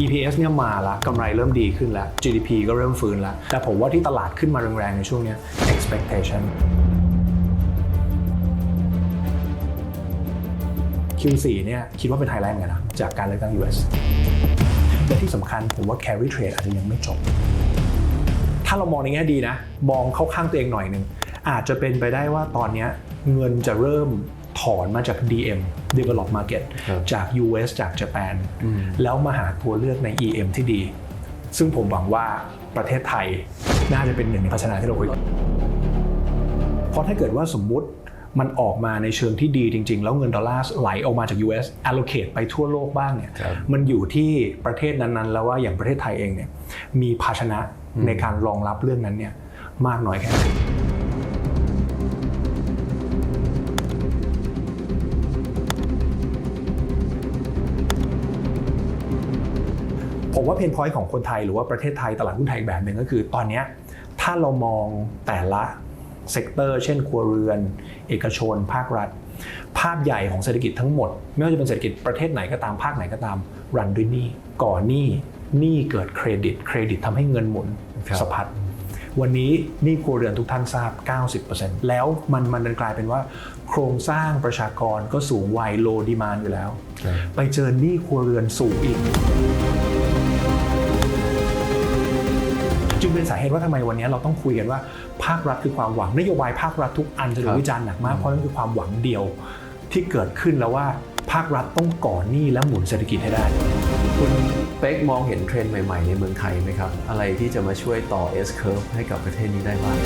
EPS เนี่ยมาละกำไรเริ่มดีขึ้นแล้ว GDP ก็เริ่มฟื้นแล้ว แต่ผมว่าที่ตลาดขึ้นมาแรงๆ ในช่วงเนี้ย expectation Q4 เนี่ยคิดว่าเป็นไฮไลท์เหมือนกันนะ จากการเลือกตั้ง US และที่สำคัญผมว่า carry trade อาจจะยังไม่จบ ถ้าเรามองในแง่ดีนะ มองเข้าข้างตัวเองหน่อยหนึ่ง อาจจะเป็นไปได้ว่าตอนเนี้ยเงินจะเริ่ม ถอนมาจาก DM develop market ครับจาก US จาก Japan แล้วมาหาตัวเลือกใน EM ที่ดี ซึ่งผมหวังว่าประเทศไทยน่าจะเป็นหนึ่งในภาชนะที่เราคุยเพราะถ้าเกิดว่าสมมุติมันออกมาในเชิงที่ดีจริง ๆ แล้วเงินดอลลาร์ไหลออกมาจาก US allocate ไปทั่วโลกบ้างเนี่ยครับมันอยู่ที่ประเทศนั้นๆ แล้วว่าอย่างประเทศไทยเองเนี่ยมีภาชนะในการรองรับเรื่องนั้นเนี่ยมากน้อยแค่ไหน ผมว่าเพนพอยต์ของคนไทยหรือว่าประเทศไทยตลาดหุ้นไทยอีกแบบหนึ่งก็คือ ตอนเนี้ยถ้าเรามองแต่ละเซกเตอร์ เช่น ครัวเรือน เอกชน ภาครัฐ ภาพใหญ่ของเศรษฐกิจทั้งหมด ไม่ว่าจะเป็นเศรษฐกิจประเทศไหนก็ตามภาคไหนก็ตามรันด้วยหนี้ก่อหนี้หนี้เกิดเครดิต เครดิตทำให้เงินหมุนครับสะพัดวันนี้หนี้ครัวเรือนทุกท่านทราบ 90%แล้วมันมันกลายเป็นว่า โครงสร้างประชากรก็สูงวัยโลดีมานอยู่แล้วครับไปเจอหนี้ครัวเรือนสูงอีก จึงเป็นสาเหตุว่าทำไมวันนี้เราต้องคุยกันว่าภาครัฐคือความหวังนโยบายภาครัฐทุกอันจะถูครักบวิจารณ์หนักมากเพราะนั่นคือความหวังเดียวที่เกิดขึ้นแล้วว่าภาครัฐต้องก่อหนี้และหมุนเศรษฐกิจให้ได้คุณเป๊กมองเห็นเทรนด์ใหม่ ๆ ในเมืองไทยไหมครับ อะไรที่จะมาช่วยต่อ S curve ให้กับประเทศนี้ได้บ้าง